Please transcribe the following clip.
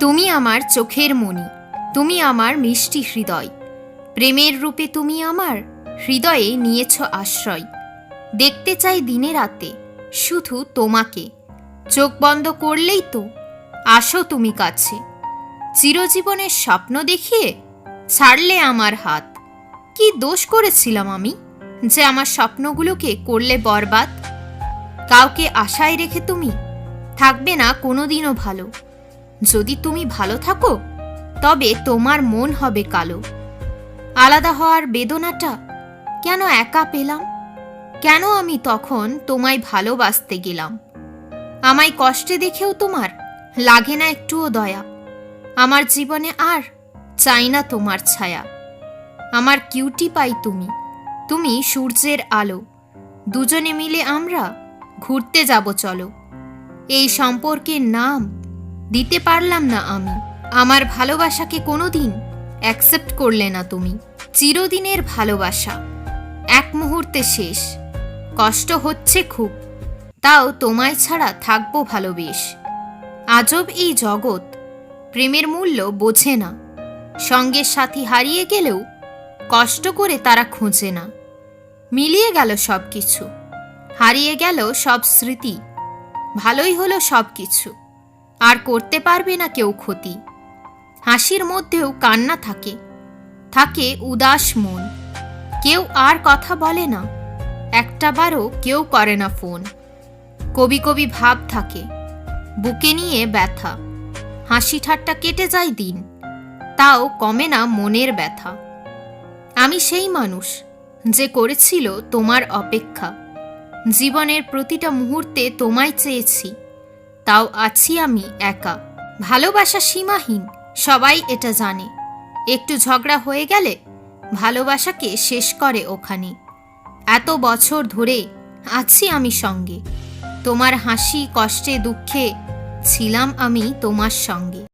তুমি আমার চোখের মণি, তুমি আমার মিষ্টি হৃদয়। প্রেমের রূপে তুমি আমার হৃদয়ে নিয়েছ আশ্রয়। দেখতে চাই দিনে রাতে শুধু তোমাকে। চোখ বন্ধ করলেই তো আসো তুমি কাছে। চিরজীবনের স্বপ্ন দেখিয়ে ছাড়লে আমার হাত। কি দোষ করেছিলাম আমি যে আমার স্বপ্নগুলোকে করলে বরবাদ? কাউকে আশায় রেখে তুমি থাকবে না কোনোদিনও ভালো। যদি তুমি ভালো থাকো, তবে তোমার মন হবে কালো। আলাদা হওয়ার বেদনাটা কেন একা পেলাম? কেন আমি তখন তোমায় ভালোবাসতে গেলাম? আমায় কষ্টে দেখেও তোমার লাগে না একটুও দয়া। আমার জীবনে আর চাই না তোমার ছায়া। আমার কিউটি পাই তুমি। তুমি সূর্যের আলো। দুজনে মিলে আমরা ঘুরতে যাব, চলো। এই সম্পর্কের নাম দিতে পারলাম না আমি। আমার ভালোবাসাকে কোনোদিন অ্যাকসেপ্ট করলে না তুমি। চিরদিনের ভালোবাসা। এক মুহূর্তে শেষ। কষ্ট হচ্ছে খুব। তাও তোমায় ছাড়া থাকব ভালোবেস আজব এই জগৎ। প্রেমের মূল্য বোঝে না। সঙ্গে সাথী হারিয়ে গেলেও কষ্ট করে তারা খোঁজে না। মিলিয়ে গেল সব কিছু হারিয়ে গেল সব স্মৃতি। ভালোই হলো সব কিছু আর করতে পারবে না কেউ ক্ষতি। হাসির মধ্যেও কান্না থাকে। থাকে উদাস মন। কেউ আর কথা বলে না। একটাবারও কেউ করে না ফোন। কবি কবি ভাব থাকে। বুকে নিয়ে ব্যথা। হাসি ঠাট্টা কেটে যায় দিন। তাও কমে না মনের ব্যথা। আমি সেই মানুষ যে করেছিল তোমার অপেক্ষা। জীবনের প্রতিটা মুহূর্তে তোমায় চেয়েছি। তাও আছি আমি একা। ভালোবাসা সীমাহীন, সবাই এটা জানে। একটু ঝগড়া হয়ে গেলে ভালোবাসাকে শেষ করে ওখানে। এত বছর ধরে আছি আমি সঙ্গে। তোমার হাসি, কষ্টে, দুঃখে ছিলাম আমি তোমার সঙ্গে।